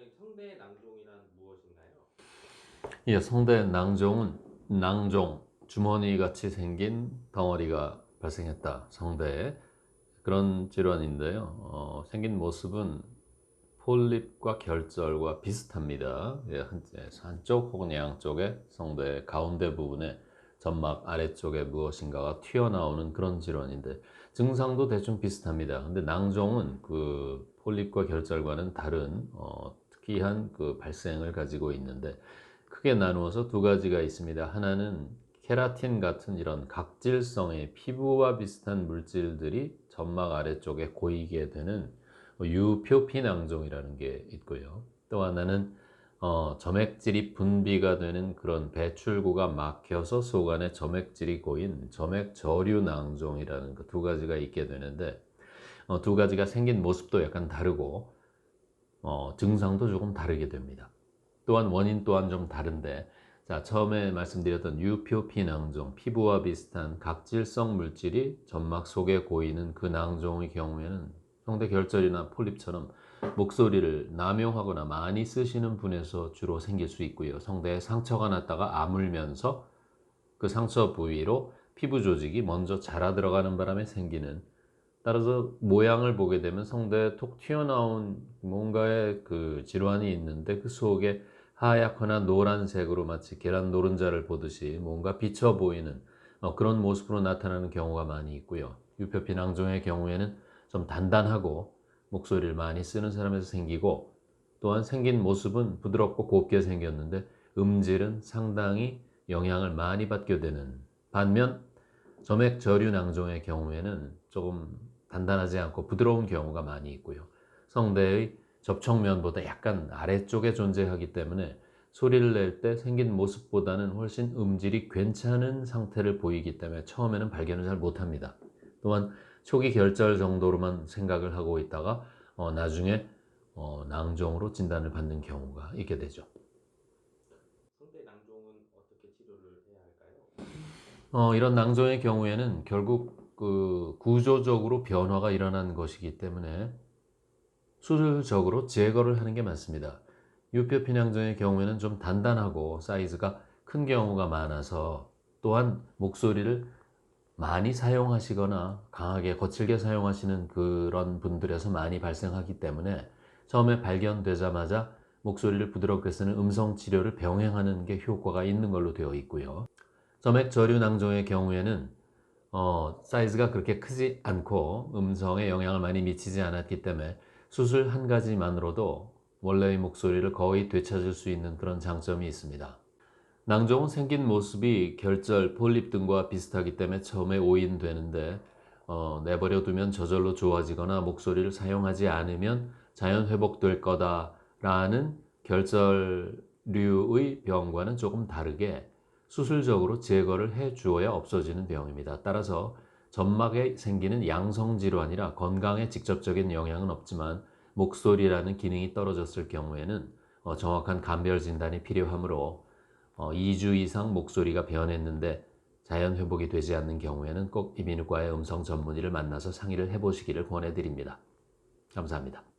원장님 성대 낭종이란 무엇인가요? 예, 성대 낭종은 낭종 주머니 같이 생긴 덩어리가 발생했다 성대에 그런 질환인데요. 어, 생긴 모습은 폴립과 결절과 비슷합니다. 예, 한, 예, 한쪽 혹은 양쪽의 성대 가운데 부분에 점막 아래쪽에 무엇인가가 튀어나오는 그런 질환인데 증상도 대충 비슷합니다. 근데 낭종은 그 폴립과 결절과는 다른 어, 특이한 그 발생을 가지고 있는데 크게 나누어서 두 가지가 있습니다. 하나는 케라틴 같은 이런 각질성의 피부와 비슷한 물질들이 점막 아래쪽에 고이게 되는 유표피낭종이라는 게 있고요. 또 하나는 어, 점액질이 분비가 되는 그런 배출구가 막혀서 속 안에 점액질이 고인 점액저류낭종이라는 그 두 가지가 있게 되는데 어, 두 가지가 생긴 모습도 약간 다르고 어, 증상도 조금 다르게 됩니다. 또한 원인 또한 좀 다른데 자 처음에 말씀드렸던 유표피 낭종 피부와 비슷한 각질성 물질이 점막 속에 고이는 그 낭종의 경우에는 성대 결절이나 폴립처럼 목소리를 남용하거나 많이 쓰시는 분에서 주로 생길 수 있고요. 성대에 상처가 났다가 아물면서 그 상처 부위로 피부 조직이 먼저 자라 들어가는 바람에 생기는 따라서 모양을 보게 되면 성대에 톡 튀어나온 뭔가의 그 질환이 있는데 그 속에 하얗거나 노란색으로 마치 계란 노른자를 보듯이 뭔가 비쳐 보이는 어, 그런 모습으로 나타나는 경우가 많이 있고요. 유표피낭종의 경우에는 좀 단단하고 목소리를 많이 쓰는 사람에서 생기고 또한 생긴 모습은 부드럽고 곱게 생겼는데 음질은 상당히 영향을 많이 받게 되는 반면 점액 저류 낭종의 경우에는 조금 단단하지 않고 부드러운 경우가 많이 있고요. 성대의 접촉면보다 약간 아래쪽에 존재하기 때문에 소리를 낼 때 생긴 모습보다는 훨씬 음질이 괜찮은 상태를 보이기 때문에 처음에는 발견을 잘 못합니다. 또한 초기 결절 정도로만 생각을 하고 있다가 어, 나중에 어, 낭종으로 진단을 받는 경우가 있게 되죠. 성대 낭종은 어떻게 치료를 해야 할까요? 어, 이런 낭종의 경우에는 결국 그 구조적으로 변화가 일어난 것이기 때문에 수술적으로 제거를 하는 게 맞습니다. 유표피낭종의 경우에는 좀 단단하고 사이즈가 큰 경우가 많아서 또한 목소리를 많이 사용하시거나 강하게 거칠게 사용하시는 그런 분들에서 많이 발생하기 때문에 처음에 발견되자마자 목소리를 부드럽게 쓰는 음성 치료를 병행하는 게 효과가 있는 걸로 되어 있고요. 점액 저류 낭종의 경우에는 어, 사이즈가 그렇게 크지 않고 음성에 영향을 많이 미치지 않았기 때문에 수술 한 가지만으로도 원래의 목소리를 거의 되찾을 수 있는 그런 장점이 있습니다. 낭종은 생긴 모습이 결절, 폴립 등과 비슷하기 때문에 처음에 오인되는데 어, 내버려 두면 저절로 좋아지거나 목소리를 사용하지 않으면 자연 회복될 거다라는 결절류의 병과는 조금 다르게 수술적으로 제거를 해 주어야 없어지는 병입니다. 따라서 점막에 생기는 양성 질환이라 건강에 직접적인 영향은 없지만 목소리라는 기능이 떨어졌을 경우에는 어, 정확한 감별 진단이 필요하므로 어, 2주 이상 목소리가 변했는데 자연 회복이 되지 않는 경우에는 꼭 이비인후과의 음성 전문의를 만나서 상의를 해보시기를 권해드립니다. 감사합니다.